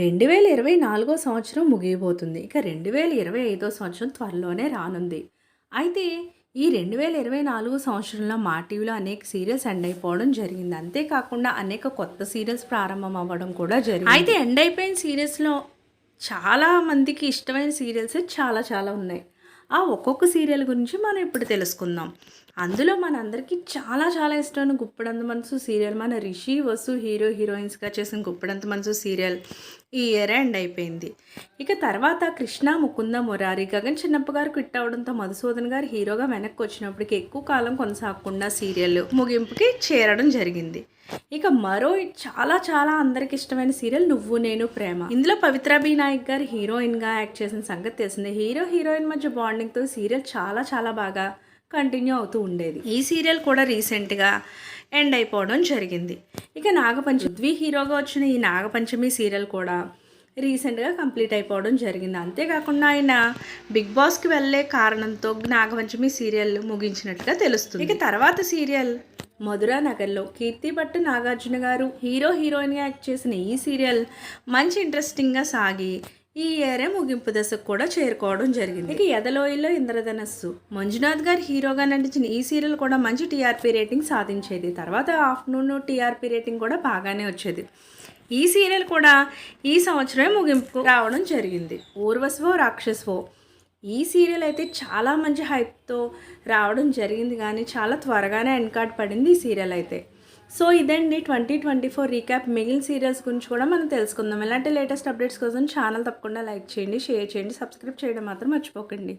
రెండు వేల ఇరవై నాలుగో సంవత్సరం ముగియబోతుంది. ఇక రెండు వేల ఇరవై ఐదో సంవత్సరం త్వరలోనే రానుంది. అయితే ఈ రెండు వేల ఇరవై నాలుగు సంవత్సరంలో మా టీవీలో అనేక సీరియల్స్ ఎండ్ అయిపోవడం జరిగింది. అంతేకాకుండా అనేక కొత్త సీరియల్స్ ప్రారంభం అవ్వడం కూడా జరిగింది. అయితే ఎండ్ అయిపోయిన సీరియల్స్లో చాలా మందికి ఇష్టమైన సీరియల్స్ చాలా చాలా ఉన్నాయి. ఆ ఒక్కొక్క సీరియల్ గురించి మనం ఇప్పుడు తెలుసుకుందాం. అందులో మనందరికీ చాలా చాలా ఇష్టమైన గుప్పడంత మనసు సీరియల్ మన రిషి వసు హీరో హీరోయిన్స్గా చేసిన గుప్పడంత మనసు సీరియల్ ఈ ఇయర్ ఎండ్ అయిపోయింది. ఇక తర్వాత కృష్ణ ముకుంద మురారి గగన్ చిన్నప్ప గారు క్విట్ అవడంతో మధుసూదన్ గారు హీరోగా వెనక్కి వచ్చినప్పటికీ ఎక్కువ కాలం కొనసాగకుండా సీరియల్ ముగింపుకి చేరడం జరిగింది. ఇక మరో చాలా చాలా అందరికి ఇష్టమైన సీరియల్ నువ్వు నేను ప్రేమ. ఇందులో పవిత్ర బి నాయక్ గారు హీరోయిన్గా యాక్ట్ చేసిన సంగతి తెలిసింది. హీరో హీరోయిన్ మధ్య బాండింగ్తో సీరియల్ చాలా చాలా బాగా కంటిన్యూ అవుతూ ఉండేది. ఈ సీరియల్ కూడా రీసెంట్గా ఎండ్ అయిపోవడం జరిగింది. ఇక నాగపంచమి ద్వి హీరోగా వచ్చిన ఈ నాగపంచమి సీరియల్ కూడా రీసెంట్గా కంప్లీట్ అయిపోవడం జరిగింది. అంతేకాకుండా ఆయన బిగ్ బాస్కి వెళ్ళే కారణంతో నాగపంచమి సీరియల్ ముగించినట్టుగా తెలుస్తుంది. ఇక తర్వాత సీరియల్ మధురా నగర్లో కీర్తి నాగార్జున గారు హీరో హీరోయిన్గా యాక్ట్ చేసిన ఈ సీరియల్ మంచి ఇంట్రెస్టింగ్గా సాగి ఈ ఇయరే ముగింపు దశకు కూడా చేరుకోవడం జరిగింది. ఇక ఎదలోయలో ఇంద్రధనస్సు. మంజునాథ్ గారు హీరోగా నటించిన ఈ సీరియల్ కూడా మంచి టీఆర్పీ రేటింగ్ సాధించేది. తర్వాత ఆఫ్టర్నూన్ టీఆర్పీ రేటింగ్ కూడా బాగానే వచ్చేది. ఈ సీరియల్ కూడా ఈ సంవత్సరమే ముగింపు రావడం జరిగింది. ఊర్వశవో రాక్షసవో ఈ సీరియల్ అయితే చాలా మంచి హైప్తో రావడం జరిగింది కానీ చాలా త్వరగానే ఎన్కార్డ్ పడింది ఈ సీరియల్ అయితే. సో ఇదండి ట్వంటీ ట్వంటీ ఫోర్ రీక్యాప్. మిగిలిన సీరియల్స్ గురించి కూడా మనం తెలుసుకుందాం. ఇలాంటి లేటెస్ట్ అప్డేట్స్ కోసం ఛానల్ తప్పకుండా లైక్ చేయండి షేర్ చేయండి సబ్స్క్రైబ్ చేయడం మాత్రం మర్చిపోకండి.